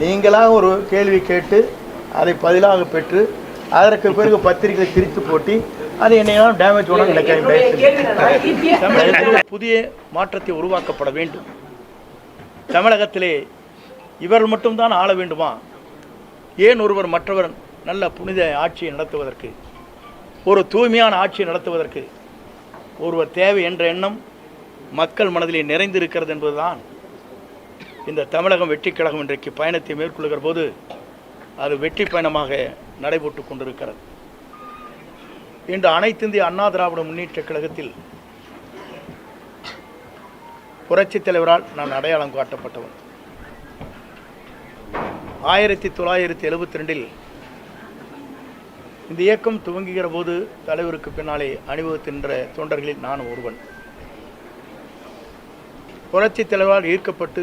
நீங்களாக ஒரு கேள்வி கேட்டு அதை பதிலாக பெற்று அதற்கு பிறகு பத்திரிகை திரித்து போட்டி அது என்னையெல்லாம் டேமேஜ் பண்ண தமிழகத்தில் புதிய மாற்றத்தை உருவாக்கப்பட வேண்டும். தமிழகத்திலே இவர்கள் மட்டும்தான் ஆள வேண்டுமா? ஏன் ஒருவர் மற்றவர் நல்ல புனித ஆட்சியை நடத்துவதற்கு ஒரு தூய்மையான ஆட்சியை நடத்துவதற்கு ஒருவர் தேவை என்ற எண்ணம் மக்கள் மனதிலே நிறைந்திருக்கிறது என்பதுதான் இந்த தமிழகம் வெற்றி கழகம் இன்றைக்கு பயணத்தை மேற்கொள்கிற போது அது வெற்றி பயணமாக நடைபெற்று கொண்டிருக்கிறது. இன்று அனைத்து இந்திய அண்ணா திராவிட முன்னேற்ற கழகத்தில் புரட்சித் தலைவரால் நான் அடையாளம் காட்டப்பட்டவன். ஆயிரத்தி தொள்ளாயிரத்தி எழுபத்தி ரெண்டில் இந்த இயக்கம் துவங்குகிற போது தலைவருக்கு பின்னாலே அனுபவித்தின்ற தொண்டர்களில் நான் ஒருவன். புரட்சித் தலைவரால் ஈர்க்கப்பட்டு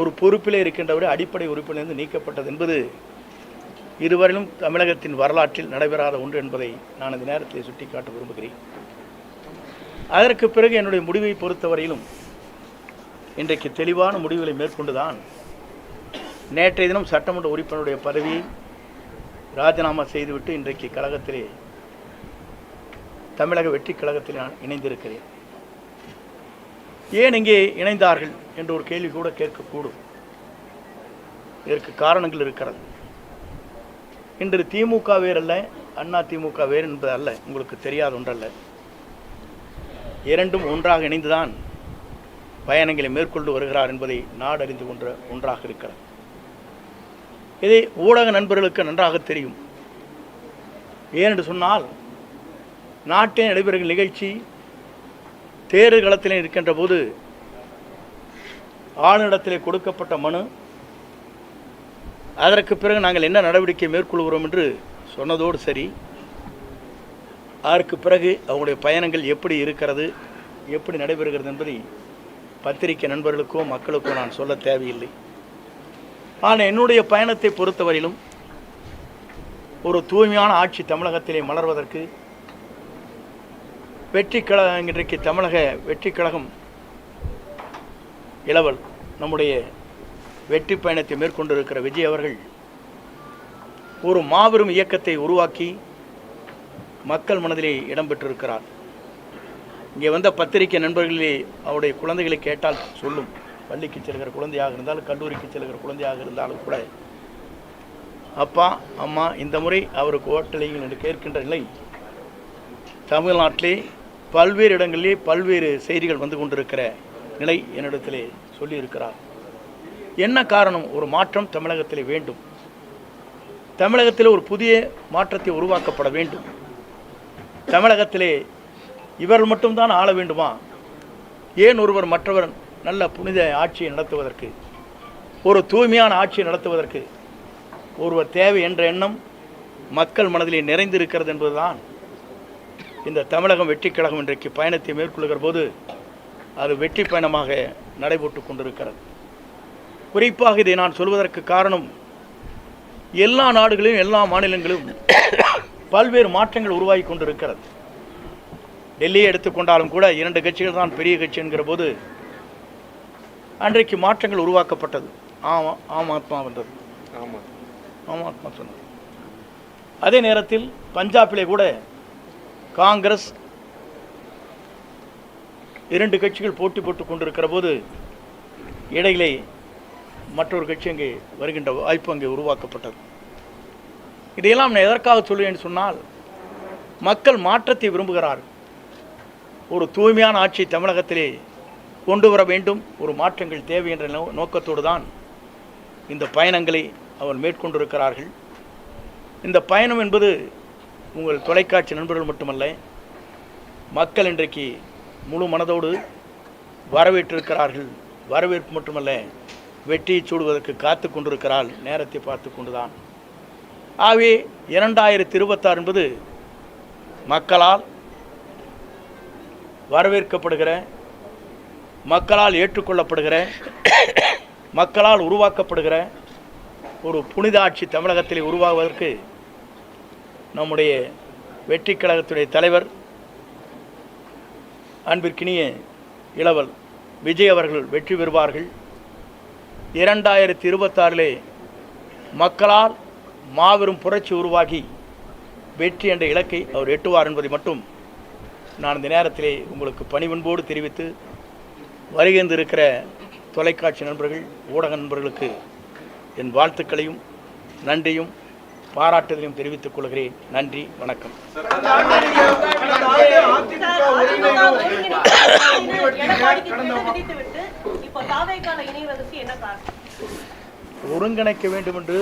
ஒரு பொறுப்பிலே இருக்கின்றவரை அடிப்படை உறுப்பிலிருந்து நீக்கப்பட்டது என்பது இதுவரையிலும் தமிழகத்தின் வரலாற்றில் நடைபெறாத ஒன்று என்பதை நான் இந்த நேரத்தில் சுட்டிக்காட்ட விரும்புகிறேன். அதற்கு பிறகு என்னுடைய முடிவை பொறுத்தவரையிலும் இன்றைக்கு தெளிவான முடிவுகளை மேற்கொண்டுதான் நேற்றைய தினம் சட்டமன்ற உறுப்பினருடைய பதவியை ராஜினாமா செய்துவிட்டு இன்றைக்கு கழகத்திலே தமிழக வெற்றி கழகத்தில் நான் இணைந்திருக்கிறேன். ஏன் இங்கே இணைந்தார்கள்? என்ற ஒரு கேள்வி கூட கேட்கக்கூடும். இதற்கு காரணங்கள் இருக்கிறது. இன்று திமுக வேறல்ல அண்ணா திமுக வேறு என்பது அல்ல உங்களுக்கு தெரியாத ஒன்றல்ல. இரண்டும் ஒன்றாக இணைந்துதான் பயணங்களை மேற்கொண்டு வருகிறார் என்பதை நாடறிந்து கொன்ற ஒன்றாக இருக்கிறது. இதை ஊடக நண்பர்களுக்கு நன்றாக தெரியும். ஏனென்று சொன்னால் நாட்டில் நடைபெறுகிற நிகழ்ச்சி தேர்தல் களத்தில் இருக்கின்ற போது ஆளுநரிடத்திலே கொடுக்கப்பட்ட மனு. அதற்கு பிறகு நாங்கள் என்ன நடவடிக்கை மேற்கொள்கிறோம் என்று சொன்னதோடு சரி. அதற்கு பிறகு அவங்களுடைய பயணங்கள் எப்படி இருக்கிறது எப்படி நடைபெறுகிறது என்பதை பத்திரிகை நண்பர்களுக்கோ மக்களுக்கோ நான் சொல்ல தேவையில்லை. ஆனால் என்னுடைய பயணத்தை பொறுத்தவரையிலும் ஒரு தூய்மையான ஆட்சி தமிழகத்திலே மலர்வதற்கு வெற்றி கழகம் இன்றைக்கு தமிழக வெற்றி கழகம் இளவல் நம்முடைய வெற்றி பயணத்தை மேற்கொண்டிருக்கிற விஜய் அவர்கள் ஒரு மாபெரும் இயக்கத்தை உருவாக்கி மக்கள் மனதிலே இடம்பெற்றிருக்கிறார் இங்கே வந்த பத்திரிகை நண்பர்களே அவருடைய குழந்தைகளை கேட்டால் சொல்லும். பள்ளிக்கு செல்கிற குழந்தையாக இருந்தாலும் கல்லூரிக்கு செல்கிற குழந்தையாக இருந்தாலும் கூட அப்பா அம்மா இந்த முறை அவருக்கு ஓட்டலைகள் என்று கேட்கின்ற நிலை தமிழ்நாட்டிலே பல்வேறு இடங்களிலே பல்வேறு செய்திகள் வந்து கொண்டிருக்கிற நிலை என்னிடத்திலே சொல்லியிருக்கிறார். என்ன காரணம் ஒரு மாற்றம் தமிழகத்திலே வேண்டும்? தமிழகத்தில் ஒரு புதிய மாற்றத்தை உருவாக்கப்பட வேண்டும். தமிழகத்திலே இவர்கள் மட்டும்தான் ஆள வேண்டுமா? ஏன் ஒருவர் மற்றவர் நல்ல புனித ஆட்சியை நடத்துவதற்கு ஒரு தூய்மையான ஆட்சியை நடத்துவதற்கு ஒருவர் தேவை என்ற எண்ணம் மக்கள் மனதிலே நிறைந்திருக்கிறது என்பதுதான் இந்த தமிழகம் வெற்றி கழகம் இன்றைக்கு பயணத்தை மேற்கொள்கிற போது அது வெற்றி பயணமாக நடைபெற்று கொண்டிருக்கிறது. குறிப்பாக இதை நான் சொல்வதற்கு காரணம் எல்லா நாடுகளிலும் எல்லா மாநிலங்களிலும் பல்வேறு மாற்றங்கள் உருவாகி கொண்டிருக்கிறது. டெல்லியை எடுத்துக்கொண்டாலும் கூட இரண்டு கட்சிகள் தான் பெரிய கட்சி என்கிற போது அன்றைக்கு மாற்றங்கள் உருவாக்கப்பட்டது. ஆமா ஆம் ஆத்மா வந்தது. ஆமாம் ஆம். ஆத்மா சொன்னது. அதே நேரத்தில் பஞ்சாபிலே கூட காங்கிரஸ் இரண்டு கட்சிகள் போட்டி போட்டு கொண்டிருக்கிற போது இடையிலே மற்றொரு கட்சி அங்கே வருகின்ற வாய்ப்பு அங்கே உருவாக்கப்பட்டது. இதையெல்லாம் நான் எதற்காக சொல்லுவேன் சொன்னால் மக்கள் மாற்றத்தை விரும்புகிறார்கள். ஒரு தூய்மையான ஆட்சி தமிழகத்திலே கொண்டு வர வேண்டும் ஒரு மாற்றங்கள் தேவை என்ற நோ நோக்கத்தோடு தான் இந்த பயணங்களை அவர் மேற்கொண்டிருக்கிறார்கள். இந்த பயணம் என்பது உங்கள் தொலைக்காட்சி நண்பர்கள் மட்டுமல்ல மக்கள் இன்றைக்கு முழு மனதோடு வரவேற்றிருக்கிறார்கள். வரவேற்பு மட்டுமல்ல வெற்றியை சூடுவதற்கு காத்து கொண்டிருக்கிறாள். நேரத்தை பார்த்து கொண்டுதான். ஆகவே இரண்டாயிரத்தி இருபத்தாறு என்பது மக்களால் வரவேற்கப்படுகிற மக்களால் ஏற்றுக்கொள்ளப்படுகிற மக்களால் உருவாக்கப்படுகிற ஒரு புனித ஆட்சி தமிழகத்தில் உருவாகுவதற்கு நம்முடைய வெற்றி கழகத்துடைய தலைவர் அன்பிற்கினிய இளவல் விஜய் அவர்கள் வெற்றி பெறுவார்கள். இரண்டாயிரத்தி இருபத்தாறிலே மக்களால் மாபெரும் புரட்சி உருவாகி வெற்றி என்ற இலக்கை அவர் எட்டுவார் என்பதை மட்டும் நான் இந்த நேரத்திலே உங்களுக்கு பணிவன்போடு தெரிவித்து வருகின்றிருக்கிற தொலைக்காட்சி நண்பர்கள் ஊடக நண்பர்களுக்கு என் வாழ்த்துக்களையும் நன்றியும் பாராட்டுதலையும் தெரிவித்துக் கொள்கிறேன். நன்றி வணக்கம். ஒருங்கிணைக்க வேண்டும் என்று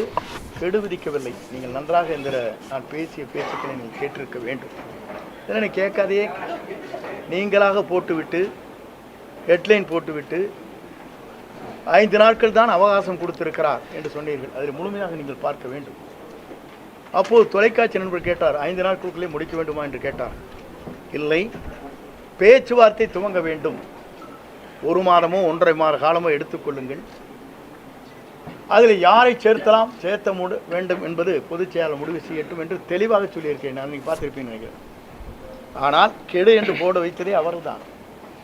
கெடு விதிக்கவில்லை. நீங்கள் நன்றாக இந்த நான் பேசிய பேச்சுக்களை நீங்கள் கேட்டிருக்க வேண்டும். இதனை கேட்காதே. நீங்களாக போட்டுவிட்டு ஹெட்லைன் போட்டுவிட்டு ஐந்து நாட்கள் தான் அவகாசம் கொடுத்திருக்கிறார் என்று சொன்னீர்கள். அதில் முழுமையாக நீங்கள் பார்க்க வேண்டும். அப்போது தொலைக்காட்சி நண்பர் கேட்டார் ஐந்து நாட்களுக்குள்ளே முடிக்க வேண்டுமா? என்று கேட்டார். இல்லை. பேச்சுவார்த்தை துவங்க வேண்டும். ஒரு மாதமோ ஒன்றரை மாத காலமோ எடுத்துக்கொள்ளுங்கள் அதில் யாரை சேர்த்தலாம் சேர்த்த முடி வேண்டும் என்பது பொதுச் செயலாளர் முடிவு செய்யட்டும் என்று தெளிவாக சொல்லியிருக்கேன் நான் நீங்கள் பார்த்துருப்பீங்கன்னு நினைக்கிறேன். ஆனால் கெடு என்று போட வைத்ததே அவர்தான்.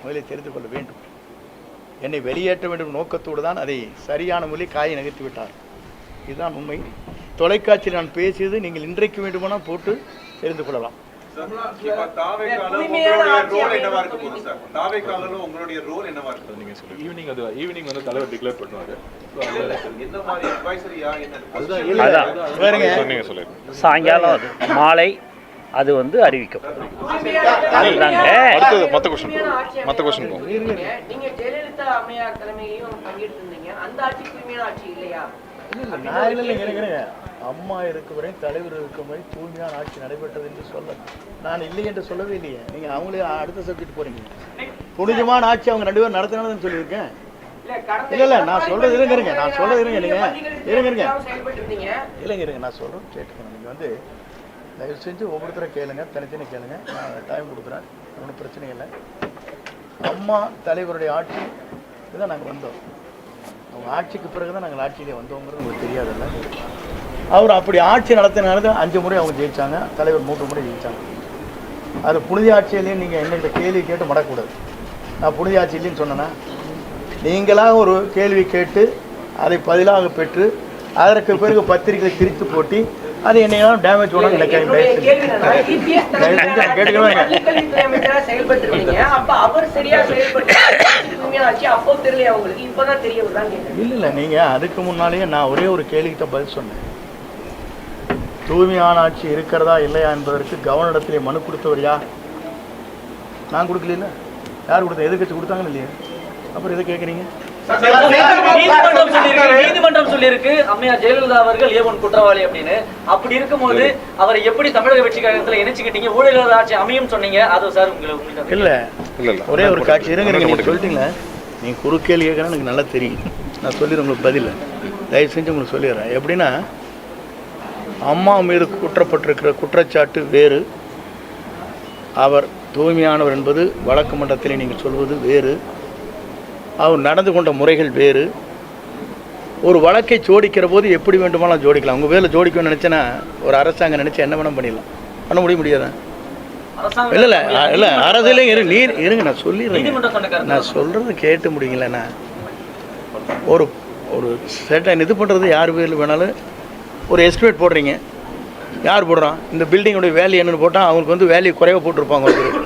முதலில் தெரிந்து கொள்ள வேண்டும். என்னை வெளியேற்ற வேண்டும் நோக்கத்தோடு தான் அதை சரியான மொழி காயை நகர்த்தி விட்டார். இதுதான் உண்மை. தொலைக்காட்சியில் நான் பேசியது நீங்கள் இன்றைக்கு வேண்டுமானால் போட்டு தெரிந்து கொள்ளலாம். ஈவினிங் அது ஈவினிங் வந்து தலைவர் டிக்ளேர் பண்ணுவாரு. சாயங்காலம் அது மாலை அது வந்து அறிவிக்கப்படும் அதுதாங்க. அடுத்தது மத்த கொஸ்டின் மத்த கொஸ்டின் போகும் நீங்க ஜெயலலிதா அம்மையார் தலைமையிலையும் பங்கெடுத்திருந்தீங்க. அந்த ஆட்சி தூய்மையான ஆட்சி இல்லையா? நான் இல்லை இல்லைங்க, இருங்க, அம்மா இருக்கும் வரை தலைவர் இருக்கும் வரை தூய்மையான ஆட்சி நடைபெற்றது என்று சொல்ல. நான் இல்லை என்று சொல்லவே இல்லையே. நீங்க அவங்களே அடுத்த சப்ஜெக்ட் போறீங்க. புனிதமான ஆட்சி அவங்க ரெண்டு பேரும் நடத்தினதுன்னு சொல்லியிருக்கேன். இல்ல இல்ல, நான் சொல்றது இருங்க, இருங்க, நான் சொல்றது இருங்க, நீங்க. இருங்க, இருங்க. இல்லைங்க இருங்க நான் சொல்கிறேன் கேட்டுக்கணும் நீங்கள் வந்து தயவு செஞ்சு ஒவ்வொருத்தரை கேளுங்க. தனித்தனி கேளுங்க. நான் டைம் கொடுக்குறேன். ஒன்றும் பிரச்சனை இல்லை. அம்மா தலைவருடைய ஆட்சி இதுதான் நாங்கள் வந்தோம். அவங்க ஆட்சிக்கு பிறகு தான் நாங்கள் ஆட்சியிலே வந்தோங்கிறது உங்களுக்கு தெரியாதுல்ல. அவர் அப்படி ஆட்சி நடத்தினாலும் தான் அஞ்சு முறை அவங்க ஜெயித்தாங்க தலைவர் மூன்று முறை ஜெயிச்சாங்க. அது புனித ஆட்சியிலையும் நீங்கள் எங்கள்கிட்ட கேள்வி கேட்டு மடக்கூடாது. நான் புனித ஆட்சி இல்லைன்னு சொன்னேன்னா நீங்களாக ஒரு கேள்வி கேட்டு அதை பதிலாக பெற்று அதற்கு பிறகு பத்திரிகை திரித்து போட்டி அது என்னையெல்லாம் டேமேஜ் பண்ணணும் இல்லை. இல்லை இல்லை நீங்கள் அதுக்கு முன்னாலேயே நான் ஒரே ஒரு கேள்விக்கு பதில் சொன்னேன். தூய்மையான ஆட்சி இருக்கிறதா இல்லையா என்பதற்கு கவர்னரிடத்திலே மனு கொடுத்தவர் யார்? நான் கொடுக்கல யார் கொடுத்தா எதிர்கட்சி கொடுத்தாங்கன்னு இல்லையா? அப்புறம் எதை கேட்குறீங்க? நீதிமன்றம் சொல்லியிருக்கு நீதிமன்றம் சொல்லியிருக்கு. அம்மையார் ஜெயலலிதா அவர்கள் ஏ ஒன் குற்றவாளி அப்படின்னு. அப்படி இருக்கும்போது அவரை எப்படி தமிழக வெற்றி கழகத்துல இணைச்சுக்கிட்டீங்க? ஊழல் ஆட்சி அமையும் சொன்னீங்க. அது சார் உங்களுக்கு இல்லை. இல்ல இல்ல. ஒரே ஒரு காட்சி. இருங்க நீங்கள் சொல்லிட்டீங்களே? நீங்கள் குறுக்கேள் கேட்குறேன் எனக்கு நல்லா தெரியும். நான் சொல்லிடுறேன் உங்களுக்கு பதில். தயவு செஞ்சு உங்களுக்கு சொல்லிடுறேன். எப்படின்னா அம்மா மீது குற்றப்பட்டிருக்கிற குற்றச்சாட்டு வேறு. அவர் தூய்மையானவர் என்பது வழக்கு மன்றத்திலே நீங்கள் சொல்வது வேறு. அவர் நடந்து கொண்ட முறைகள் வேறு. ஒரு வழக்கை ஜோடிக்கிற போது எப்படி வேண்டுமானாலும் ஜோடிக்கலாம். உங்கள் வேலை ஜோடிக்கணும்னு நினச்சேன்னா ஒரு அரசாங்கம் நினச்சா என்ன வேணால் பண்ணிடலாம். பண்ண முடிய முடியாதா? இல்லை இல்லை இல்லை அரசியலையும் இரு நீர் இருங்க நான் சொல்லிடுறேன். நான் சொல்கிறது கேட்டு முடியுங்களேண்ணா ஒரு ஒரு செட்டை இது பண்ணுறது யார் பேரில் வேணாலும். ஒரு எஸ்டிமேட் போடுறீங்க. யார் போடுறான்? இந்த பில்டிங்கோட வேல்யூ என்னன்னு போட்டால் அவங்களுக்கு வந்து வேல்யூ குறைவாக போட்டிருப்பாங்க ஒருத்தர்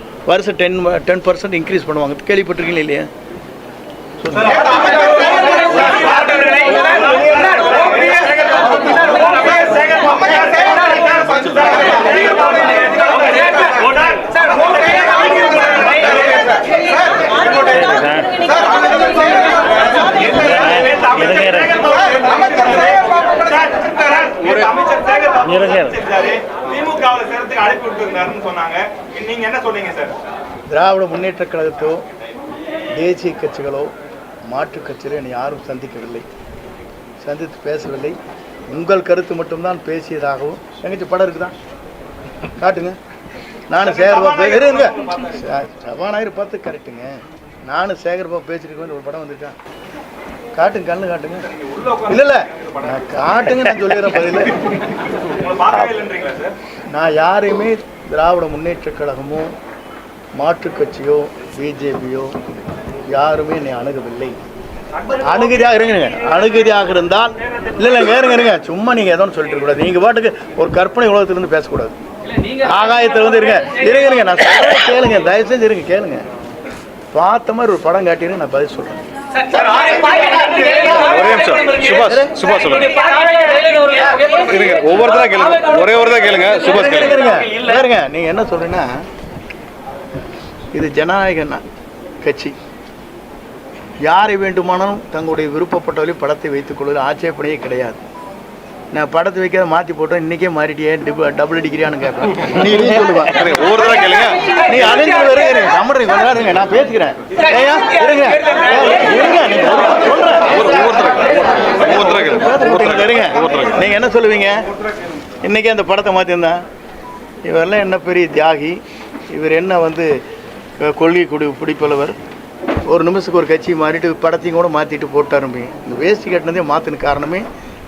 வருஷம் டென் டென் பர்சன்ட் இன்க்ரீஸ் பண்ணுவாங்க கேள்விப்பட்டிருக்கீங்களா இல்லையா திமுகவில் சேர்த்துக்கு அழைப்பு விட்டுருந்தாருன்னு சொன்னாங்க. நீங்க என்ன சொன்னீங்க சார் திராவிட முன்னேற்ற கழகத்தோ தேசிய கட்சிகளோ மாற்றுக் கட்சிகளோ என்னை யாரும் சந்திக்கவில்லை. சந்தித்து பேசவில்லை. உங்கள் கருத்து மட்டும்தான் பேசியதாகவும் எங்கேயாச்சும் படம் இருக்குதா? காட்டுங்க. நானும் சேகர் பாபு இருங்க. சபாநாயகர் பார்த்து கரெக்டுங்க நானும் சேகர் பாபு பேசிட்டு ஒரு படம் வந்திருக்கா காட்டுங்க கண்ணு காட்டுங்க. இல்ல இல்ல நான் காட்டுங்க நான் சொல்லிடுறேன் பதில். நான் யாரையுமே திராவிட முன்னேற்றக் கழகமோ மாற்றுக் கட்சியோ பிஜேபியோ யாருமே என்னை அணுகவில்லை. அணுகதியாக இருங்க. அணுகதியாக இருந்தால் இல்லை இல்லைங்க இருங்க இருங்க சும்மா நீங்கள் எதோ சொல்லிட்டு இருக்கக்கூடாது நீங்கள் பாட்டுக்கு ஒரு கற்பனை உலகத்திலிருந்து பேசக்கூடாது. இல்ல ஆகாயத்தில் வந்து இருங்க. இருங்க இருங்க. நான் சொல்றேன் கேளுங்க. தயவு செஞ்சு இருங்க கேளுங்க. பார்த்த மாதிரி ஒரு படம் காட்டிடுங்க நான் பதில் சொல்கிறேன் ஒரே நிமிஷம் சுபாஷ் சுபாஷ் சொல்லுங்க. இருங்க ஒவ்வொருத்தரா கேளுங்க. ஒரே ஒரு தான் கேளுங்க. சுபாஷ் கேளுங்க. இருங்க நீங்கள் என்ன சொல்றீங்கன்னா இது ஜனநாயக கட்சி. யாரை வேண்டுமானாலும் தங்களுடைய விருப்பப்பட்டவரை படத்தை வைத்துக் கொள்வதில் ஆட்சேபனையே கிடையாது. நான் படத்தை வைக்காத மாற்றி போட்டோம் இன்னைக்கே மாறிட்டியே டிபு டபுள் அடிக்கிறியான்னு கேட்பேன். நீ இருங்க, ஒவ்வொருத்தரா கேளுங்க. நீ வருங்க இருங்க சமரங்க கொஞ்ச நேரம் இருங்க நான் பேசிக்கிறேன். ஏய்யா, இருங்க இருங்க. நீங்க சொல்றேன் ஒவ்வொருத்தரா ஒவ்வொருத்தரா கேளுங்க ஒவ்வொருத்தரா இருங்க. கேளுங்க ஒவ்வொருத்தரா கேளுங்க நீங்க என்ன சொல்லுவீங்க? இன்னைக்கு அந்த படத்தை மாத்திருந்தா. இவரெல்லாம் என்ன பெரிய தியாகி. இவர் என்ன வந்து கொள்கை குடி பிடிப்பளவர் ஒரு நிமிஷத்துக்கு ஒரு கட்சி மாறிட்டு படத்தையும் கூட மாற்றிட்டு போட்டாருமே. இந்த வேஷ்டி கட்டினதே மாற்றின காரணமே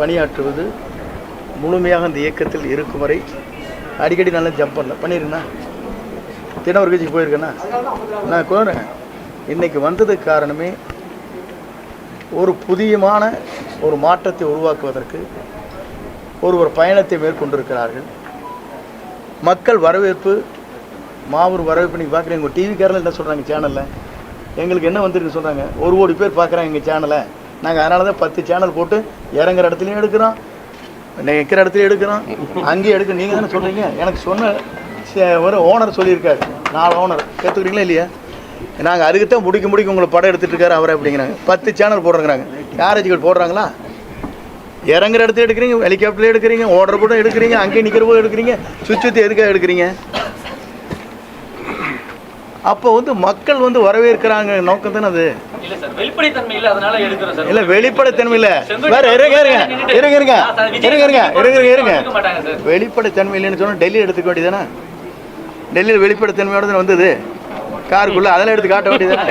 பணியாற்றுவது முழுமையாக அந்த இயக்கத்தில் இருக்கும் வரை அடிக்கடி நல்லா ஜம்ப் பண்ணல பண்ணியிருக்கேண்ணா தினம் ஒரு கட்சிக்கு போயிருக்கேண்ணா. நான் சொல்கிறேன் இன்றைக்கி வந்ததுக்கு காரணமே ஒரு புதியமான ஒரு மாற்றத்தை உருவாக்குவதற்கு ஒரு ஒரு பயணத்தை மேற்கொண்டிருக்கிறார்கள். மக்கள் வரவேற்பு மாபெரும் வரவேற்பு நீங்கள் பார்க்குறீங்க உங்கள் டிவிக்காரில் என்ன சொல்கிறாங்க சேனலில் எங்களுக்கு என்ன வந்திருக்கு சொல்கிறாங்க ஒரு கோடி பேர் பார்க்குறாங்க எங்கள் சேனலை நாங்கள் அதனால தான் பத்து சேனல் போட்டு இறங்குற இடத்துலையும் எடுக்கிறோம். நிற்கிற இடத்துலையும் எடுக்கிறோம். அங்கேயும் எடுக்க நீங்கள் தானே சொல்கிறீங்க எனக்கு சொன்ன சே- ஒரு ஓனர் சொல்லியிருக்காரு. நாலு ஓனர் கேட்டுக்கிறீங்களா இல்லையா? நாங்கள் அதுக்குத்தான் முடிக்க முடிக்க உங்களை படம் எடுத்துகிட்டு இருக்காரு அவரை அப்படிங்கிறாங்க. பத்து சேனல் போடுறாங்கிறாங்க யாராச்சும் போடுறாங்களா? இறங்குற இடத்துல எடுக்கிறீங்க ஹெலிகாப்டர்ல எடுக்கிறீங்க ஓடுற போட்டும் எடுக்கிறீங்க அங்கேயே நிற்கிற போது எடுக்கிறீங்க சுற்றி சுற்றி எதுக்காக எடுக்கிறீங்க? அப்போ வந்து மக்கள் வந்து வரவேற்கிறாங்க. நோக்கம் தானே அது? இல்ல வெளிப்படைத்தன்மை இல்ல வேற இருங்க இருங்க. இருங்க இருங்க. இருங்க இருங்க. இருங்க இருங்க. வெளிப்படைத்தன்மை இல்லைன்னு சொன்னால் டெல்லி எடுத்துக்க வேண்டியதானே டெல்லியில் வெளிப்படைத்தன்மையோட தானே வந்தது? காருக்குள்ளே அதெல்லாம் எடுத்து காட்ட வேண்டியதானே